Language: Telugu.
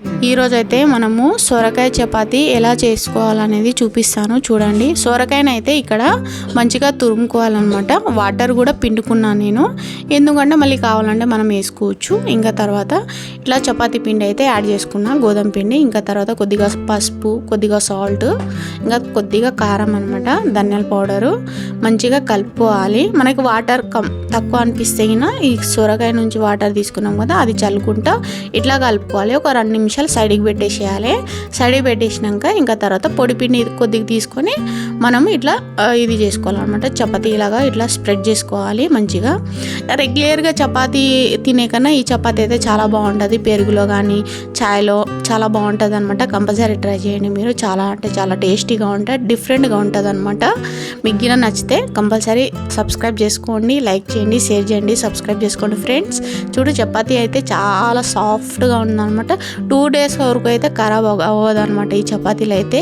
ఈరోజైతే మనము సొరకాయ చపాతి ఎలా చేసుకోవాలనేది చూపిస్తాను చూడండి. సొరకాయనైతే ఇక్కడ మంచిగా తురుముకోవాలన్నమాట. వాటర్ కూడా పిండుకున్నాను నేను. ఎందుకంటే మళ్ళీ కావాలంటే మనం వేసుకోవచ్చు. ఇంకా తర్వాత ఇట్లా చపాతీ పిండి అయితే యాడ్ చేసుకున్నా గోధుమ పిండి ఇంకా తర్వాత కొద్దిగా పసుపు కొద్దిగా సాల్ట్ ఇంకా కొద్దిగా కారం అనమాట ధనియాల పౌడరు. మంచిగా కలుపుకోవాలి. మనకి వాటర్ కమ్ తక్కువ అనిపిస్తే అయినా ఈ సొరకాయ నుంచి వాటర్ తీసుకున్నాం కదా అది చల్లుకుంటా ఇట్లా కలుపుకోవాలి. ఒక రెండు నిమిషాలు సైడ్కి పెట్టేసేయాలి. సైడ్కి పెట్టేసినాక ఇంకా తర్వాత పొడి పిండి కొద్దిగా తీసుకొని మనం ఇట్లా ఇది చేసుకోవాలన్నమాట. చపాతీలాగా ఇట్లా స్ప్రెడ్ చేసుకోవాలి మంచిగా. రెగ్యులర్గా చపాతీ తినే కన్నా ఈ చపాతీ అయితే చాలా బాగుంటుంది. పెరుగులో కానీ ఛాయ్లో చాలా బాగుంటుంది అనమాట కంపల్సరీ ట్రై చేయండి మీరు. చాలా అంటే చాలా టేస్టీగా ఉంటుంది డిఫరెంట్గా ఉంటుంది అనమాట మిగిలిన నచ్చితే కంపల్సరీ సబ్స్క్రైబ్ చేసుకోండి లైక్ చేయండి షేర్ చేయండి సబ్స్క్రైబ్ చేసుకోండి ఫ్రెండ్స్. చూడు చపాతీ అయితే చాలా సాఫ్ట్గా ఉందన్నమాట. టూ డేస్ వరకు అయితే ఖరాబ్ అవ్వదు అనమాట ఈ చపాతీలు అయితే.